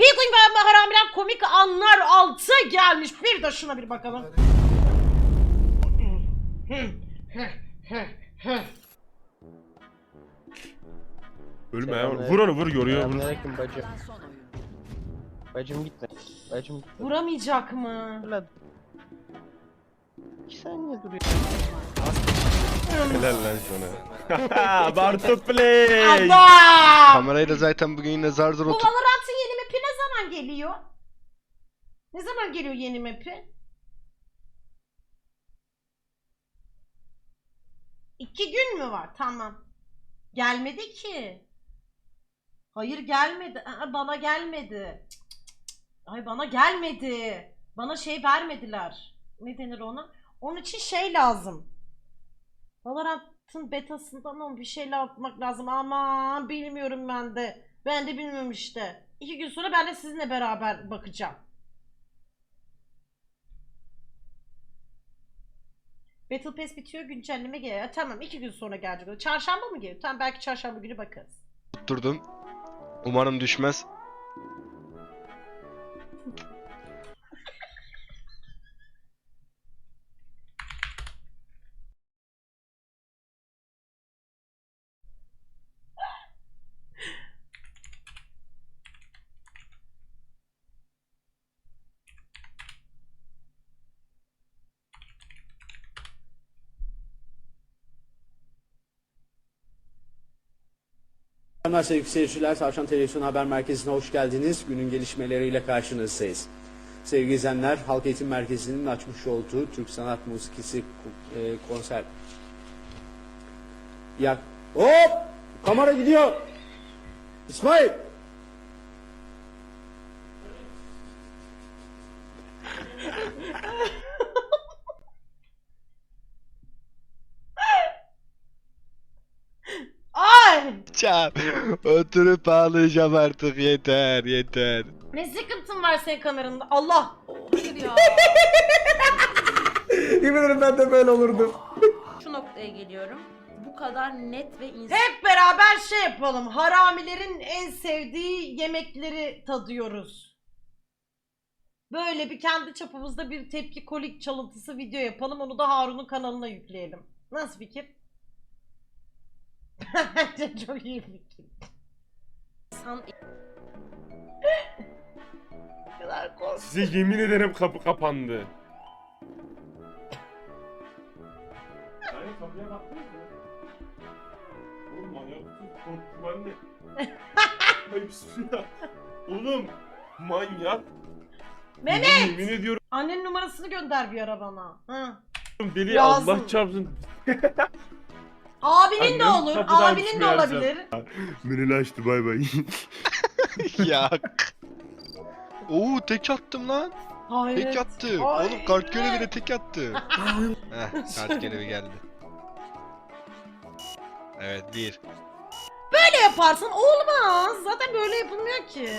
Penguin ve Haramiler komik anlar altı gelmiş. Bir de şuna bir bakalım. Ölme ya. Vur onu vur yoruyor. Vur. Selamünaleyküm bacım. Bacım gitme. Bacım gitme. Vuramayacak mı? Ulan. İki saniye duruyor. Helal lan sana. Bartu play. Adam! Kamerayı da zaten bugün yine zar zor Bu otur. Valorant'ın zaman geliyor? Ne zaman geliyor yeni map'i? İki gün mü var? Tamam. Gelmedi ki. Hayır gelmedi. Aa, bana gelmedi. Cık. Ay bana gelmedi. Bana şey vermediler. Ne denir ona? Onun için şey lazım. Valorant'ın betasından mı bir şeyle atmak lazım. Aman bilmiyorum ben de. Ben de bilmiyorum işte. İki gün sonra ben de sizinle beraber bakacağım. Battle Pass bitiyor güncelleme geliyor. Tamam iki gün sonra gelecek. Çarşamba mı geliyor? Tamam belki çarşamba günü bakarız. Tutturdum. Umarım düşmez. Selamlar sevgili seyirciler. Tavşan Televizyon Haber Merkezi'ne hoş geldiniz. Günün gelişmeleriyle karşınızdayız. Sevgili izleyenler, Halk Eğitim Merkezi'nin açmış olduğu Türk Sanat Musikisi e, konser. Ya hop! Kamera gidiyor. İsmail! Ay! Çap. Oturup ağlayacağım artık yeter yeter. Ne sıkıntın var senin kameranda? Allah! Ya. Yemin ben de böyle olurdum. şu noktaya geliyorum. Bu kadar net ve insan Hep beraber şey yapalım. Haramilerin en sevdiği yemekleri tadıyoruz. Böyle bir kendi çapımızda bir tepki kolik çalıntısı video yapalım. Onu da Harun'un kanalına yükleyelim. Nasıl fikir? Bence çok iyi fikir. Ne kadar korkunç. Size yemin ederim kapı kapandı. Hayır kapıya baktınız mı? Oğlum manyak mısın? Korktum anne. Ay bismillah. Oğlum manyak. Mehmet! Yemin ediyorum Annenin numarasını gönder bir ara bana. Hı. deli Lazım. Allah çarpsın. Abinin de Annem olur. kapıdan Abinin de her olabilir. Menüle açtı bay bay. ya. Oo tek attım lan. Hayır. Tek attı. Ay, Oğlum kart görevi evet. de tek attı. Heh kart görevi geldi. Evet bir. Böyle yaparsan olmaz. Zaten böyle yapılmıyor ki.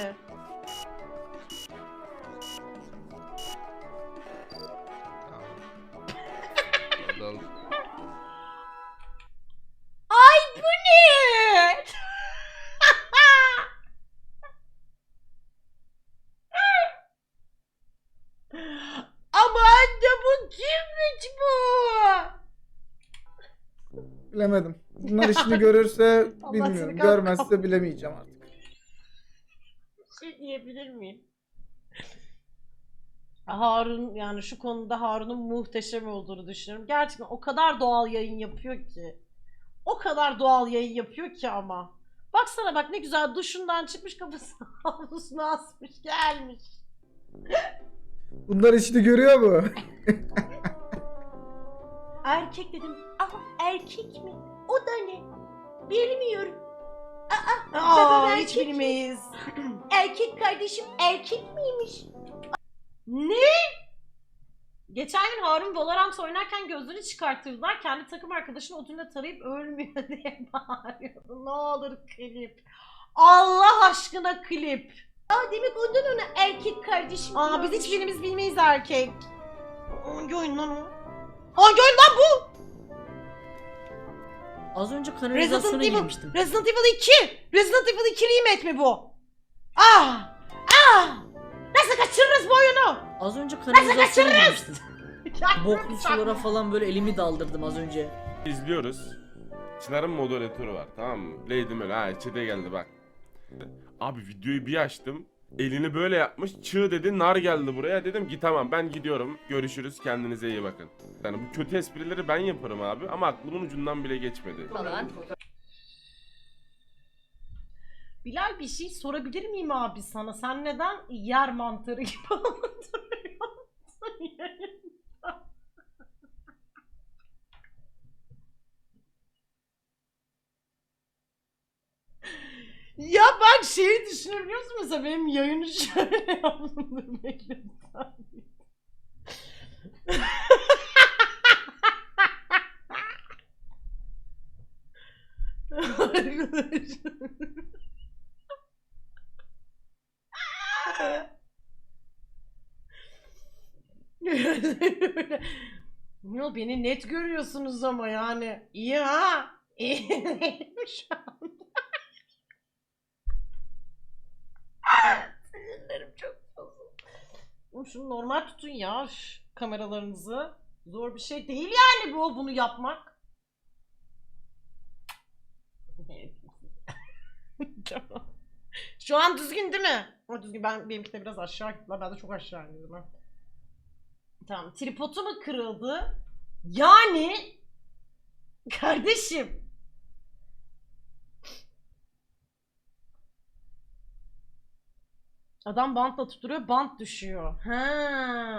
İşini görürse Allah bilmiyorum. seni Görmezse bilemeyeceğim artık. şey diyebilir miyim? Harun yani şu konuda Harun'un muhteşem olduğunu düşünüyorum. Gerçekten o kadar doğal yayın yapıyor ki. O kadar doğal yayın yapıyor ki ama. Baksana bak ne güzel duşundan çıkmış kafasını havlusuna asmış gelmiş. Bunlar işini görüyor mu? Erkek dedim. Aa erkek mi? O da ne? Bilmiyorum. Aa, babam hiç erkek mi? bilmeyiz. erkek kardeşim erkek miymiş? Ne? Geçen gün Harun Valorant oynarken gözünü çıkarttırdılar. Kendi takım arkadaşını odunla tarayıp ölmüyor diye bağırıyordu. Ne olur klip. Allah aşkına klip. Aa demek ondan ona erkek kardeşim Aa biz diyormuş. hiçbirimiz bilmeyiz erkek. Hangi oyun lan o? Hangi oyun lan bu? Az önce Resident kanalizasyona Evil, girmiştim. Resident Evil 2. Resident Evil 2 remake mi bu? Ah! oğlum? Az önce kanalizasyon girmiştim. Ya, Boklu sulara falan böyle elimi daldırdım az önce. İzliyoruz. Çınar'ın moderatörü var tamam mı? Lady Mel ha çete geldi bak. Abi videoyu bir açtım. Elini böyle yapmış. Çığ dedi nar geldi buraya. Dedim ki tamam ben gidiyorum. Görüşürüz kendinize iyi bakın. Yani bu kötü esprileri ben yaparım abi ama aklımın ucundan bile geçmedi. falan. Bilal bir şey sorabilir miyim abi sana? Sen neden yer mantarı gibi duruyorsun Ya bak şeyi düşünebiliyor musun mesela benim yayını şöyle yaptım. Yo beni net görüyorsunuz ama yani. İyi ha. İyi şu an. Oğlum Şunu normal tutun ya kameralarınızı. Zor bir şey değil yani bu bunu yapmak. Şu an düzgün değil mi? Ama düzgün. Ben benimki biraz aşağı gitti. Ben de çok aşağı indim. Tamam. Tripodu mu kırıldı? Yani kardeşim Adam bantla tutturuyor, bant düşüyor. He,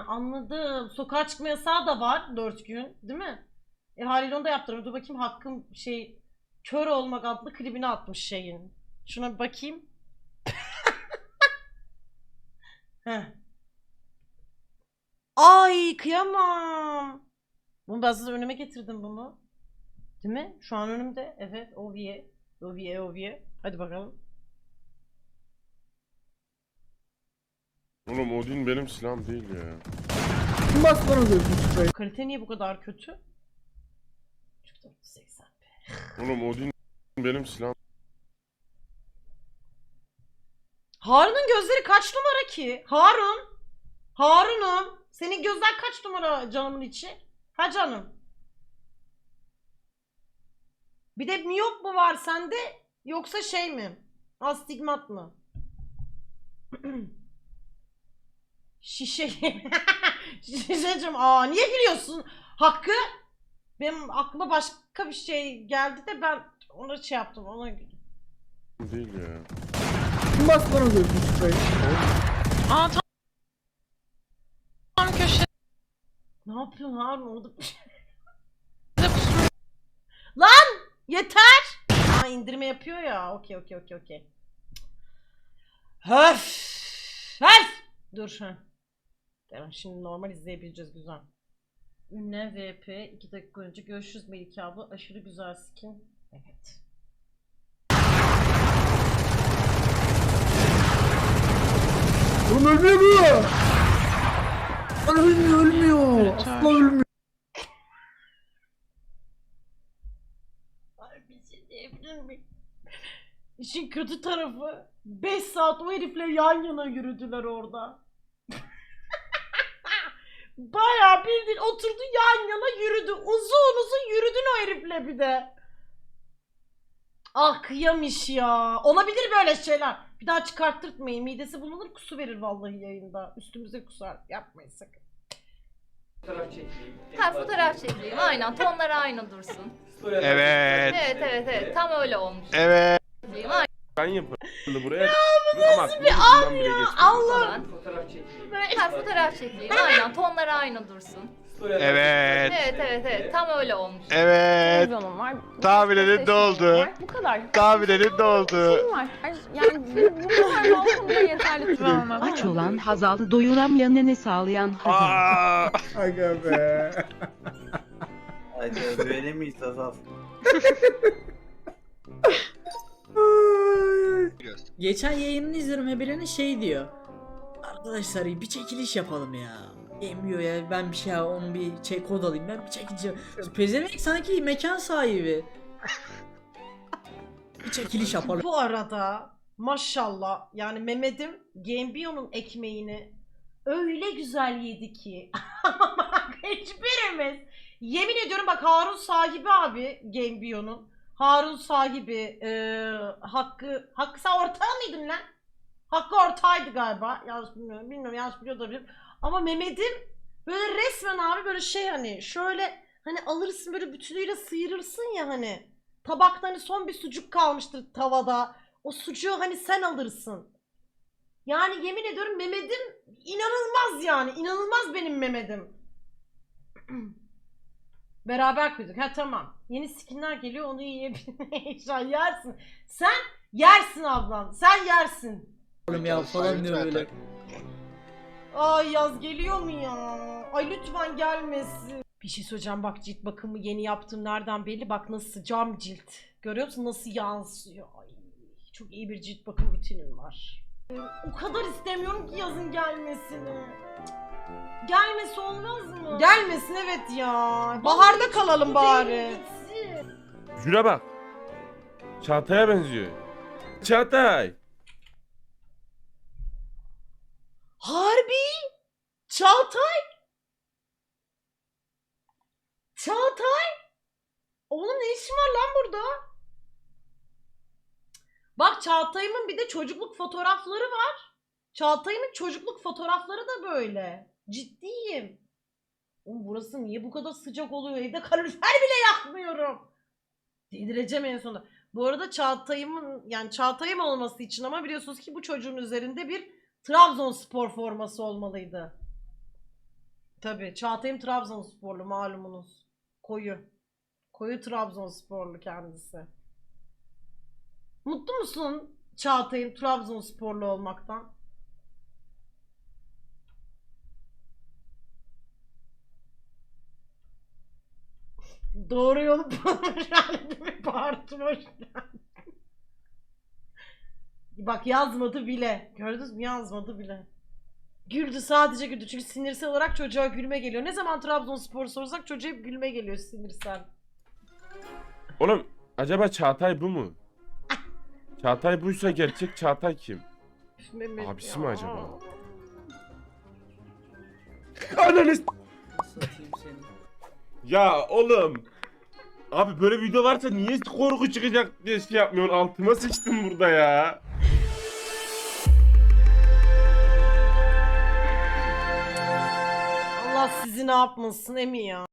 anladım. Sokağa çıkma yasağı da var 4 gün, değil mi? E haliyle onu da yaptırım. Dur bakayım hakkım şey kör olmak adlı klibini atmış şeyin. Şuna bir bakayım. Heh. Ay kıyamam. Bunu ben size önüme getirdim bunu. Değil mi? Şu an önümde. Evet. Oviye. Oviye oviye. Hadi bakalım. Oğlum Odin benim silahım değil ya. Kim bastı bana gözünü sprey? Kalite niye bu kadar kötü? 480 Oğlum Odin benim silahım. Harun'un gözleri kaç numara ki? Harun. Harun'um. Senin gözler kaç numara canımın içi? Ha canım. Bir de miyop mu var sende yoksa şey mi? Astigmat mı? Şişe. Şişecim. Aa niye gülüyorsun? Hakkı. Benim aklıma başka bir şey geldi de ben ona şey yaptım. Ona. Değil ya. Kim bastı bana gözünü sprey? Ne yapıyorsun Harun orada? Lan! Yeter! Aa indirme yapıyor ya. Okey okey okey okey. Höf! Höf! Dur ha. Tamam şimdi normal izleyebileceğiz güzel. Ünlem VP 2 dakika önce görüşürüz Melike abla. Aşırı güzel skin. Evet. Oğlum ölmüyor bu. Lan ölmüyor ölmüyor. Asla ölmüyor. Ay bir şey diyebilir miyim? İşin kötü tarafı 5 saat o herifle yan yana yürüdüler orada. Bayağı bildiğin oturdu yan yana yürüdü. Uzun uzun yürüdün o herifle bir de. Ah kıyamış ya. Olabilir böyle şeyler. Bir daha çıkarttırtmayın. Midesi bulunur kusu verir vallahi yayında. Üstümüze kusar. Yapmayın sakın. Ha fotoğraf çekeyim aynen tonlar aynı dursun. Evet. Evet evet evet tam öyle olmuş. Evet. Aynen Ben yaparım buraya. ama aklımın ucundan bile geçmedi. Allah. Ha fotoğraf çekeyim aynen tonlar aynı dursun. Evet. Evet evet evet tam öyle olmuş. Evet. televizyonum var. Tahminlerin doldu. Var. Bu kadar. Tahminlerin doldu. Şeyim var. Ay, Yani bu, bu kadar balkonda yeterli travma. Aç olan Hazal, doyuramayanını sağlayan Hazal. Aa. Aga be. Hadi böyle miyiz Azal? Geçen yayınını izliyorum Hebelen'in şey diyor. Arkadaşlar bir çekiliş yapalım ya. Emmiyor ya ben bir şey onun bir şey kod alayım ben bir çekeceğim. Pezevenk sanki mekan sahibi. bir çekiliş yapalım. Bu arada maşallah yani Mehmet'im Gambio'nun ekmeğini öyle güzel yedi ki. Hiçbirimiz. Yemin ediyorum bak Harun sahibi abi Gambio'nun. Harun sahibi eee Hakkı Hakkı sen ortağı mıydın lan? Hakkı ortağıydı galiba. Yanlış bilmiyorum. Bilmiyorum yanlış biliyor olabilirim. Ama Mehmet'im böyle resmen abi böyle şey hani şöyle hani alırsın böyle bütünüyle sıyırırsın ya hani. Tabakta hani son bir sucuk kalmıştır tavada. O sucuğu hani sen alırsın. Yani yemin ediyorum Mehmet'im inanılmaz yani. inanılmaz benim Mehmet'im. Beraber koyduk. Ha tamam. Yeni skinler geliyor onu yiyebilirsin. yersin. Sen yersin ablam. Sen yersin. Oğlum ya falan diyor böyle. Ay yaz geliyor mu ya? Ay lütfen gelmesin. Bir şey söyleyeceğim bak cilt bakımı yeni yaptım nereden belli bak nasıl cam cilt. Görüyor musun nasıl yansıyor? Ay, çok iyi bir cilt bakım rutinim var. O kadar istemiyorum ki yazın gelmesini. Cık, Gelmesi olmaz mı? Gelmesin evet ya. Baharda kalalım bari. Şuna bak. Çağatay'a benziyor. Çağatay. Harbi? Çağatay? Çağatay? Oğlum ne işin var lan burada? Bak Çağatay'ımın bir de çocukluk fotoğrafları var. Çağatay'ımın çocukluk fotoğrafları da böyle. Ciddiyim. Oğlum burası niye bu kadar sıcak oluyor? Evde kalorifer bile yakmıyorum. Delireceğim en sonunda. Bu arada Çağatay'ımın yani Çağatay'ım olması için ama biliyorsunuz ki bu çocuğun üzerinde bir Trabzonspor forması olmalıydı. Tabii Çağatay'ım Trabzonsporlu malumunuz. Koyu. Koyu Trabzonsporlu kendisi. Mutlu musun Çağatay'ım Trabzonsporlu olmaktan? Doğru yolu bulmuş bağırtım hoş geldin. Bak yazmadı bile. Gördünüz mü yazmadı bile. Güldü sadece güldü. Çünkü sinirsel olarak çocuğa gülme geliyor. Ne zaman Trabzonspor sorsak çocuğa hep gülme geliyor sinirsel. Oğlum acaba Çağatay bu mu? Çağatay buysa gerçek Çağatay kim? Mehmet Abisi ya. mi acaba? Ananı s- Satayım seni. Ya oğlum. Abi böyle video varsa niye korku çıkacak diye şey yapmıyorsun? Altıma sıçtım burada ya. Allah sizi ne yapmasın Emi ya.